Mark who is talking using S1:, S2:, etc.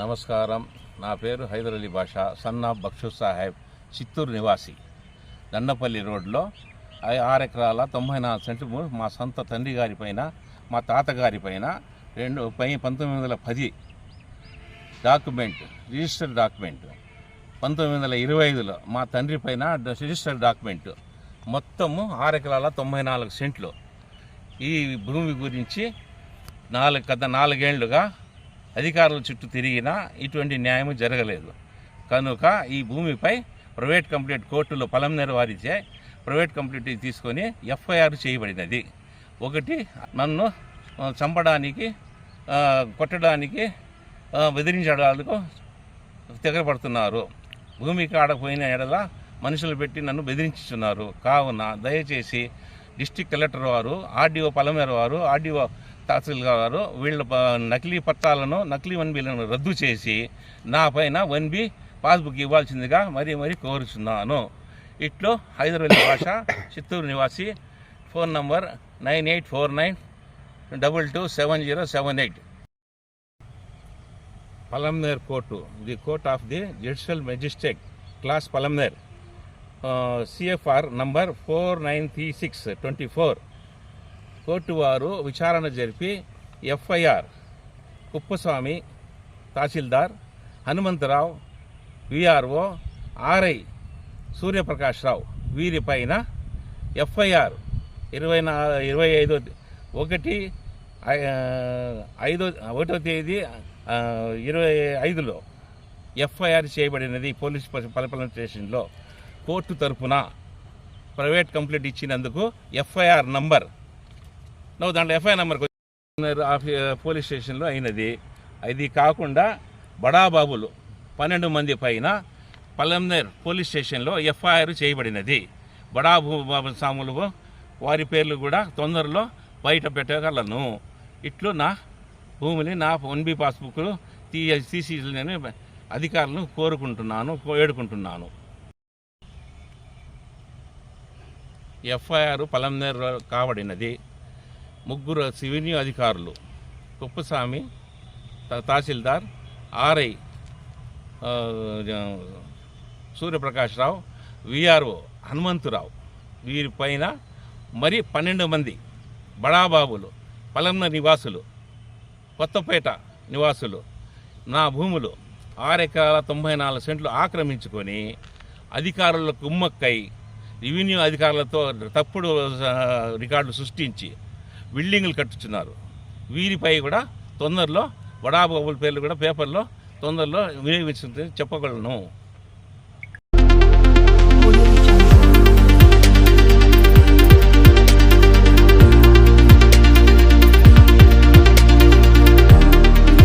S1: నమస్కారం. నా పేరు హైదర్ అలీ బాషా సన్నా బక్షు సాహెబ్ చిత్తూరు నివాసి. దండపల్లి రోడ్లో ఐ- ఆరు ఎకరాల తొంభై నాలుగు సెంట్లు మా సొంత తండ్రి గారి పైన మా తాతగారి పైన రెండు పై పంతొమ్మిది వందల పది డాక్యుమెంట్ రిజిస్టర్డ్ డాక్యుమెంట్ పంతొమ్మిది వందల ఇరవై ఐదులో మా తండ్రి పైన రిజిస్టర్ రిజిస్టర్డ్ డాక్యుమెంట్. మొత్తము ఆరు ఎకరాల తొంభై నాలుగు సెంట్లు. ఈ భూమి గురించి నాలుగు గత నాలుగేళ్ళుగా అధికారుల చుట్టూ తిరిగినా ఇటువంటి న్యాయం జరగలేదు. కనుక ఈ భూమిపై ప్రైవేట్ కంప్లీట్ కోర్టులో పలం నెరవారిచే ప్రైవేట్ కంప్లీట్ తీసుకొని ఎఫ్ఐఆర్ చేయబడినది. ఒకటి నన్ను చంపడానికి కొట్టడానికి బెదిరించడానికి తెగపడుతున్నారు. భూమి కాడపోయిన ఎడల మనుషులు పెట్టి నన్ను బెదిరించుతున్నారు కావున దయచేసి డిస్టిక్ కలెక్టర్ వారు ఆర్డీఓ పలమేర వారు ఆర్డీఓ తహసీల్దార్ గారు వీళ్ళ ప- నకిలీ పత్రాలను నకిలీ వన్ బిలను రద్దు చేసి నా పైన వన్ బి పాస్బుక్ ఇవ్వాల్సిందిగా మరీ మరీ కోరుచున్నాను. ఇట్లో హైదరాబాద్ భాష చిత్తూరు నివాసి phone number nine eight four nine double two seven zero seven eight. Palamaner court the court of the judicial magistrate class Palamaner CFR number four nine three six twenty four. Court వారు విచారణ జరిపి FIR Kuppaswamy తహసీల్దార్ Hanumantharao VRO RI Suryaprakashrao వీరిపైన FIR ఇరవై నా ఇరవై ఐదో ఒకటి ఐదో ఒకటో తేదీ ఇరవై ఐదులో ఎఫ్ఐఆర్ చేయబడినది పోలీస్ పరిపాలన పలపలం స్టేషన్లో. కోర్టు తరపున ప్రైవేట్ కంప్లైంట్ ఇచ్చినందుకు ఎఫ్ఐఆర్ నంబర్ నువ్వు దాంట్లో ఎఫ్ఐఆర్ నెంబర్ పోలీస్ స్టేషన్లో అయినది. అది కాకుండా బడాబాబులు పన్నెండు మంది పైన పలంనేర్ పోలీస్ స్టేషన్లో ఎఫ్ఐఆర్ చేయబడినది. బడాబు బాబు సాములు వారి పేర్లు కూడా తొందరలో బయట పెట్టగలను. ఇట్లు నా భూమిని నా వన్ బి తీ తీసి నేను అధికారులను కోరుకుంటున్నాను వేడుకుంటున్నాను. ఎఫ్ఐఆర్ పలంనేర్ కాబడినది. ముగ్గురు సివెన్యూ అధికారులు. కుప్పస్వామి తహసీల్దార్ ఆర్ఐ సూర్యప్రకాశ్రావు విఆర్ఓ హనుమంతురావు. వీరిపైన మరి పన్నెండు మంది బడాబాబులు పలంన నివాసులు కొత్తపేట నివాసులు నా భూములు ఆరు ఎకరాల తొంభై నాలుగు సెంట్లు ఆక్రమించుకొని అధికారుల కుమ్మక్కై రెవెన్యూ అధికారులతో తప్పుడు రికార్డులు సృష్టించి బిల్డింగులు కట్టుచున్నారు. వీరిపై కూడా తొందరలో వడాబాబుల పేర్లు కూడా పేపర్లో తొందరలో వినియోగించుకుంటే చెప్పగలను.